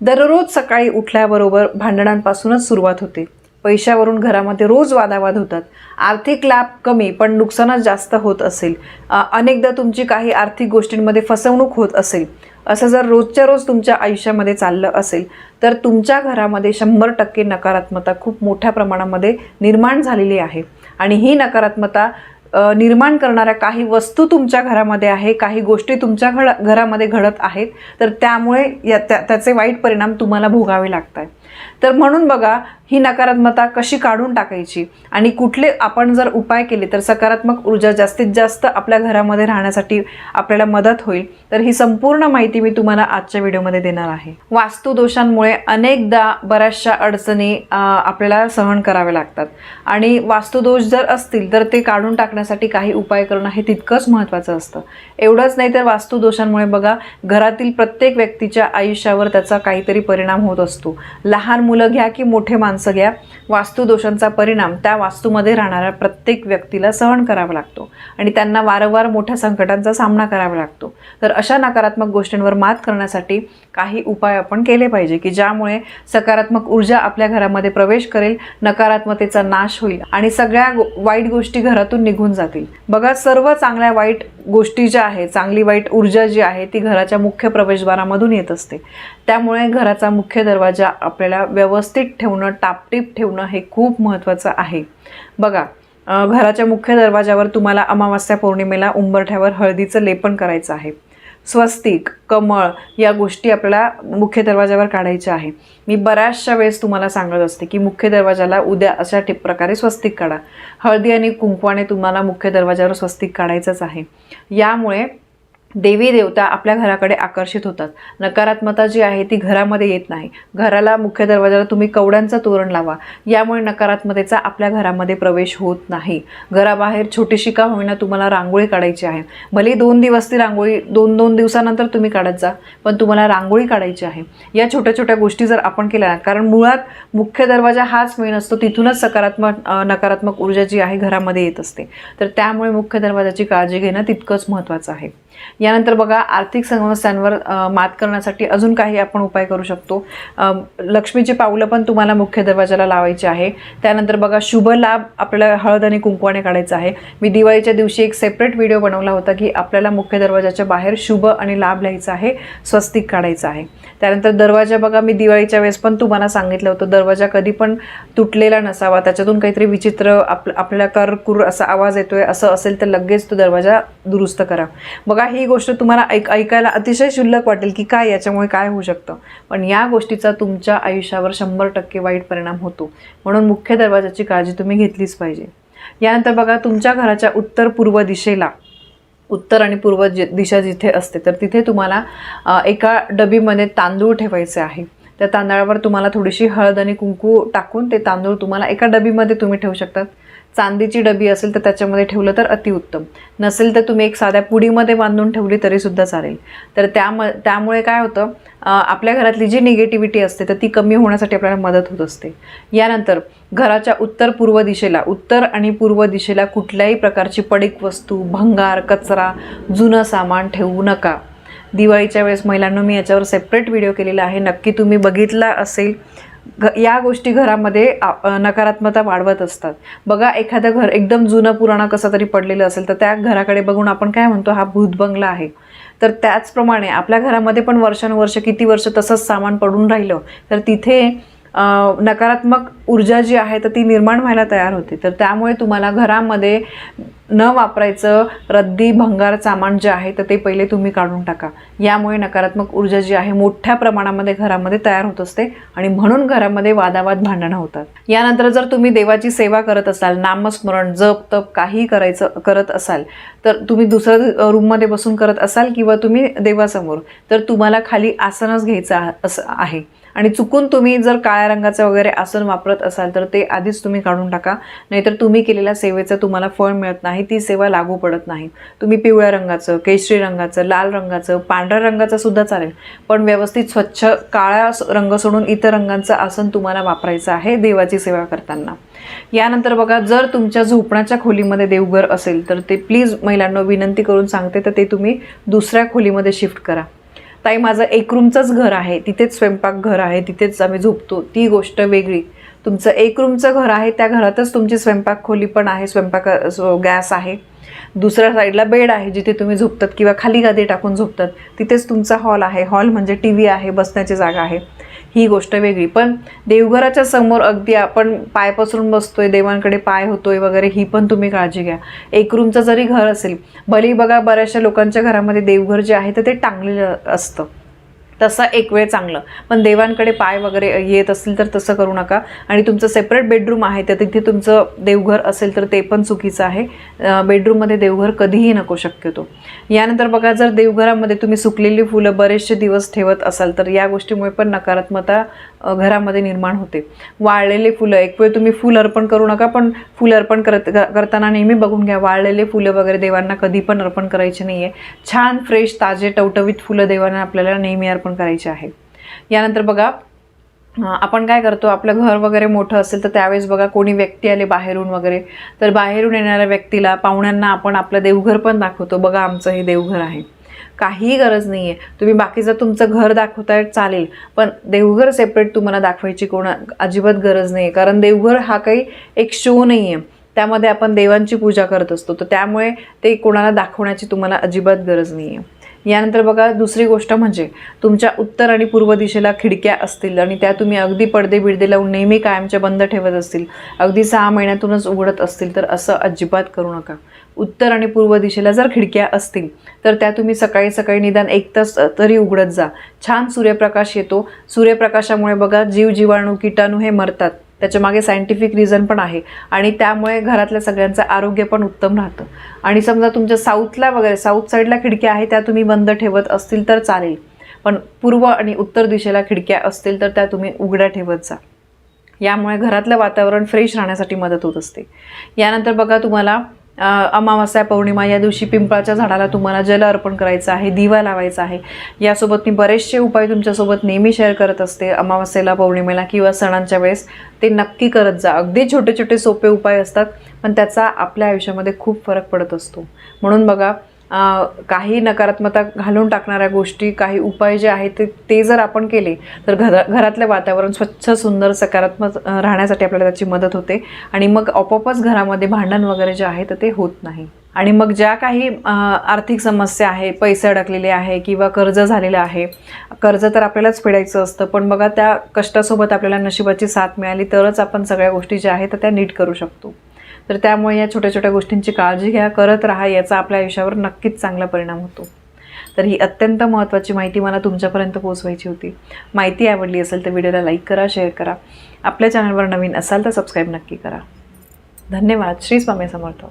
दररोज सकाळी उठल्याबरोबर भांडणांपासूनच सुरुवात होते. पैशावरून घरामध्ये रोज वादावाद होतात. आर्थिक लाभ कमी पण नुकसानच जास्त होत असेल. अनेकदा तुमची काही आर्थिक गोष्टींमध्ये फसवणूक होत असेल. असं जर रोजच्या रोज तुमच्या आयुष्यामध्ये चाललं असेल तर तुमच्या घरामध्ये शंभर टक्के नकारात्मकता खूप मोठ्या प्रमाणामध्ये निर्माण झालेली आहे. आणि ही नकारात्मकता निर्माण करणाऱ्या काही वस्तू तुमच्या घरामध्ये आहे काही गोष्टी तुमच्या घड घरामध्ये घडत आहेत तर त्यामुळे या त्या त्याचे वाईट परिणाम तुम्हाला भोगावे लागत आहेत तर म्हणून बघा ही नकारात्मकता कशी काढून टाकायची? आणि कुठले आपण जर उपाय केले तर सकारात्मक ऊर्जा जास्तीत जास्त आपल्या घरामध्ये राहण्यासाठी आपल्याला मदत होईल. तर ही संपूर्ण माहिती मी तुम्हाला आजच्या व्हिडिओमध्ये देणार आहे. वास्तुदोषांमुळे अनेकदा बऱ्याचशा अडचणी आपल्याला सहन कराव्या लागतात. आणि वास्तुदोष जर असतील तर ते काढून टाकण्यासाठी काही उपाय करणं हे तितकंच महत्त्वाचं असतं. एवढंच नाही तर वास्तुदोषांमुळे बघा घरातील प्रत्येक व्यक्तीच्या आयुष्यावर त्याचा काहीतरी परिणाम होत असतो. लहान मुलं घ्या की मोठे माणसं घ्या वास्तुदोषांचा परिणाम त्या वास्तूमध्ये राहणाऱ्या प्रत्येक व्यक्तीला सहन करावा लागतो आणि त्यांना वारंवार मोठ्या संकटांचा सामना करावा लागतो. तर अशा नकारात्मक गोष्टींवर मात करण्यासाठी काही उपाय आपण केले पाहिजे की ज्यामुळे सकारात्मक ऊर्जा आपल्या घरामध्ये प्रवेश करेल नकारात्मकतेचा नाश होईल आणि सगळ्या गो- वाईट गोष्टी घरातून निघून जातील. बघा सर्व चांगल्या वाईट गोष्टी ज्या आहेत चांगली वाईट ऊर्जा जी आहे ती घराच्या मुख्य प्रवेशद्वारामधून येत असते. त्यामुळे घराचा मुख्य दरवाजा आपल्या आपल्याला व्यवस्थित ठेवणं टापटीप ठेवणं हे खूप महत्त्वाचं आहे. बघा घराच्या मुख्य दरवाजावर तुम्हाला अमावास्या पौर्णिमेला उंबरठ्यावर हळदीचं लेपन करायचं आहे. स्वस्तिक कमळ या गोष्टी आपल्याला मुख्य दरवाजावर काढायच्या आहे. मी बऱ्याचशा वेळेस तुम्हाला सांगत असते की मुख्य दरवाजाला उद्या अशा टिप प्रकारे स्वस्तिक काढा. हळदी आणि कुंकवाने तुम्हाला मुख्य दरवाजावर स्वस्तिक काढायचंच आहे. यामुळे देवी देवता आपल्या घराकडे आकर्षित होतात. नकारात्मकता जी आहे ती घरामध्ये येत नाही. घराला मुख्य दरवाजाला तुम्ही कवड्यांचं तोरण लावा. यामुळे नकारात्मकतेचा आपल्या घरामध्ये प्रवेश होत नाही. घराबाहेर छोटीशी का होईना तुम्हाला रांगोळी काढायची आहे. भले दोन दिवस ती रांगोळी दोन दोन दिवसानंतर तुम्ही काढत जा पण तुम्हाला रांगोळी काढायची आहे. या छोट्या छोट्या गोष्टी जर आपण केल्या ना कारण मुळात मुख्य दरवाजा हाच मेन असतो तिथूनच सकारात्मक नकारात्मक ऊर्जा जी आहे घरामध्ये येत असते. तर त्यामुळे मुख्य दरवाजाची काळजी घेणं तितकंच महत्त्वाचं आहे. यानंतर बघा आर्थिक समस्यांवर मात करण्यासाठी अजून काही आपण उपाय करू शकतो. लक्ष्मीची पावलं पण तुम्हाला मुख्य दरवाजाला लावायची आहे. त्यानंतर बघा शुभ लाभ आपल्याला हळद आणि कुंकवाने काढायचा आहे. मी दिवाळीच्या दिवशी एक सेपरेट व्हिडिओ बनवला होता की आपल्याला मुख्य दरवाजाच्या बाहेर शुभ आणि लाभ लिहायचा आहे स्वस्तिक काढायचं आहे. त्यानंतर दरवाजा बघा मी दिवाळीच्या वेळेस पण तुम्हाला सांगितलं होतं दरवाजा कधी पण तुटलेला नसावा त्याच्यातून काहीतरी विचित्र आप आपल्याला करकुर असा आवाज येतोय असं असेल तर लगेच तो दरवाजा दुरुस्त करा. बघा ही गोष्ट तुम्हाला ऐक ऐकायला अतिशय शुल्लक वाटेल की काय याच्यामुळे काय होऊ शकतं. पण या गोष्टीचा तुमच्या आयुष्यावर शंभर टक्के वाईट परिणाम होतो. म्हणून मुख्य दरवाजाची काळजी तुम्ही घेतलीच पाहिजे. यानंतर बघा तुमच्या घराच्या उत्तर पूर्व दिशेला उत्तर आणि पूर्व जि दिशा जिथे असते तर तिथे तुम्हाला एका डबीमध्ये तांदूळ ठेवायचे आहे. त्या तांदळावर तुम्हाला थोडीशी हळद आणि कुंकू टाकून ते तांदूळ तुम्हाला एका डबीमध्ये तुम्ही ठेवू शकतात चांदीची डबी असेल तर त्याच्यामध्ये ठेवलं तर अतिउत्तम नसेल तर तुम्ही एक साध्या पुडीमध्ये बांधून ठेवली तरीसुद्धा चालेल. तर त्याम त्यामुळे काय होतं आपल्या घरातली जी निगेटिव्हिटी असते तर ती कमी होण्यासाठी आपल्याला मदत होत असते. यानंतर घराच्या उत्तर पूर्व दिशेला उत्तर आणि पूर्व दिशेला कुठल्याही प्रकारची पडीक वस्तू भंगार कचरा जुनं सामान ठेवू नका. दिवाळीच्या वेळेस महिलांना मी याच्यावर सेपरेट व्हिडिओ केलेला आहे. नक्की तुम्ही बघितला असेल. घ या गोष्टी घरामध्ये नकारात्मकता वाढवत असतात. बघा एखादं घर एकदम जुनं पुराणं कसं तरी पडलेलं असेल तर त्या घराकडे बघून आपण काय म्हणतो हा भूतबंगला आहे. तर त्याचप्रमाणे आपल्या घरामध्ये पण वर्षानुवर्ष किती वर्ष तसंच सामान पडून राहिलं तर तिथे नकारात्मक ऊर्जा जी आहे तर ती निर्माण व्हायला तयार होते. तर त्यामुळे तुम्हाला घरामध्ये न वापरायचं रद्दी भंगार सामान जे आहे तर ते पहिले तुम्ही काढून टाका. यामुळे नकारात्मक ऊर्जा जी आहे मोठ्या प्रमाणामध्ये घरामध्ये तयार होत असते आणि म्हणून घरामध्ये वादावाद भांडणं होतात. यानंतर जर तुम्ही देवाची सेवा करत असाल नामस्मरण जप तप काही करायचं करत असाल तर तुम्ही दुसऱ्या रूममध्ये बसून करत असाल किंवा तुम्ही देवासमोर तर तुम्हाला खाली आसनच घ्यायचं आ- असं आहे. आणि चुकून तुम्ही जर काळ्या रंगाचं वगैरे आसन वापरत असाल तर ते आधीच तुम्ही काढून टाका. नाहीतर तुम्ही केलेल्या सेवेचं तुम्हाला फळ मिळत नाही ती सेवा लागू पडत नाही. तुम्ही पिवळ्या रंगाचं केशरी रंगाचं लाल रंगाचं पांढऱ्या रंगाचं सुद्धा चालेल. पण व्यवस्थित स्वच्छ काळ्या रंग सोडून इतर रंगांचं आसन तुम्हाला वापरायचं आहे देवाची सेवा करताना. यानंतर बघा जर तुमच्या झोपण्याच्या खोलीमध्ये देवघर असेल तर ते प्लीज महिलांना विनंती करून सांगते तर ते तुम्ही दुसऱ्या खोलीमध्ये शिफ्ट करा. ताई माझं एक रूमचंच घर आहे तिथेच स्वयंपाकघर आहे तिथेच आम्ही झोपतो. ती गोष्ट वेगळी. तुमचं एक रूमचं घर आहे त्या घरातच तुमची स्वयंपाक खोली पण आहे स्वयंपाक गॅस आहे. दुसऱ्या साईडला बेड आहे जिथे तुम्ही झोपतात किंवा खाली गादी टाकून झोपतात तिथेच तुमचा हॉल आहे. हॉल म्हणजे टी व्ही आहे बसण्याची जागा आहे. ही गोष्ट वेगळी. पण देवघराच्या समोर अगदी आपण पाय पसरून बसतोय देवांकडे पाय होतोय वगैरे ही पण तुम्ही काळजी घ्या. एक रूमचं जरी घर असेल भली बघा बऱ्याचशा लोकांच्या घरामध्ये देवघर जे आहे तर ते टांगलेलं असतं. तसा एक वेळ चांगलं. पण देवांकडे पाय वगैरे येत असतील तर तसं करू नका. आणि तुमचं सेपरेट बेडरूम आहे तर तिथे तुमचं देवघर असेल तर ते पण चुकीचं आहे. बेडरूममध्ये देवघर कधीही नको शक्यतो. यानंतर बघा जर देवघरामध्ये तुम्ही सुकलेली फुलं बरेचसे दिवस ठेवत असाल तर या गोष्टीमुळे पण नकारात्मकता घरामध्ये निर्माण होते. वाळलेले फुलं एक वेळ तुम्ही फुल अर्पण करू नका पण फुल अर्पण करत करताना नेहमी बघून घ्या. वाळलेले फुलं वगैरे देवांना कधी पण अर्पण करायचे नाही आहे छान फ्रेश ताजे टवटवीत फुलं देवांना आपल्याला नेहमी अर्पण करायचे आहे. यानंतर बघा आपण काय करतो आपलं घर वगैरे मोठं असेल तर त्यावेळेस बघा कोणी व्यक्ती आले बाहेरून वगैरे तर बाहेरून येणाऱ्या व्यक्तीला पाहुण्यांना आपण आपलं देवघर पण दाखवतो. बघा आमचं हे देवघर आहे. काहीही गरज नाही आहे तुम्ही बाकीचं तुमचं घर दाखवताय चालेल. पण देवघर सेपरेट तुम्हाला दाखवायची कोणा अजिबात गरज नाही आहे कारण देवघर हा काही एक शो नाही आहे त्यामध्ये आपण देवांची पूजा करत असतो. तर त्यामुळे ते कोणाला दाखवण्याची तुम्हाला अजिबात गरज नाही आहे यानंतर बघा दुसरी गोष्ट म्हणजे तुमच्या उत्तर आणि पूर्व दिशेला खिडक्या असतील आणि त्या तुम्ही अगदी पडदे बिडदे लावून नेहमी कायमच्या बंद ठेवत असतील अगदी सहा महिन्यातूनच उघडत असतील तर असं अजिबात करू नका. उत्तर आणि पूर्व दिशेला जर खिडक्या असतील तर त्या तुम्ही सकाळी सकाळी निदान एक तास तरी उघडत जा. छान सूर्यप्रकाश येतो. सूर्यप्रकाशामुळे बघा जीव जीवाणू किटाणू हे मरतात. त्याच्यामागे सायंटिफिक रिझन पण आहे. आणि त्यामुळे घरातल्या सगळ्यांचं आरोग्य पण उत्तम राहतं. आणि समजा तुमच्या साऊथला वगैरे साऊथ साईडला खिडक्या आहे त्या तुम्ही बंद ठेवत असतील तर चालेल. पण पूर्व आणि उत्तर दिशेला खिडक्या असतील तर त्या तुम्ही उघड्या ठेवत जा. यामुळे घरातलं वातावरण फ्रेश राहण्यासाठी मदत होत असते. यानंतर बघा तुम्हाला अमावस्या पौर्णिमा या दिवशी पिंपळाच्या झाडाला तुम्हाला जल अर्पण करायचं आहे दिवा लावायचा आहे. यासोबत मी बरेचसे उपाय तुमच्यासोबत नेहमी शेअर करत असते अमावस्येला पौर्णिमेला किंवा सणांच्या वेळेस. ते नक्की करत जा. अगदी छोटे छोटे सोपे उपाय असतात पण त्याचा आपल्या आयुष्यामध्ये खूप फरक पडत असतो. म्हणून बघा काही नकारात्मकता घालून टाकणाऱ्या गोष्टी काही उपाय जे आहेत ते ते जर आपण केले तर घर घरातलं वातावरण स्वच्छ सुंदर सकारात्मक राहण्यासाठी आपल्याला त्याची मदत होते. आणि मग आपोआपच घरामध्ये भांडण वगैरे जे आहे तर ते होत नाही. आणि मग ज्या काही आर्थिक समस्या आहे पैसे अडकलेले आहे किंवा कर्ज झालेलं आहे कर्ज तर आपल्यालाच फेडायचं असतं पण बघा त्या कष्टासोबत आपल्याला नशिबाची साथ मिळाली तरच आपण सगळ्या गोष्टी ज्या आहेत तर त्या नीट करू शकतो. तर त्यामुळे या छोट्या छोट्या गोष्टींची काळजी घ्या करत राहा याचा आपल्या आयुष्यावर नक्कीच चांगला परिणाम होतो. तर ही अत्यंत महत्त्वाची माहिती मला तुमच्यापर्यंत पोहोचवायची होती. माहिती आवडली असेल तर व्हिडिओला लाईक करा शेअर करा. आपल्या चॅनलवर नवीन असाल तर सबस्क्राईब नक्की करा. धन्यवाद. श्री स्वामी समर्थ.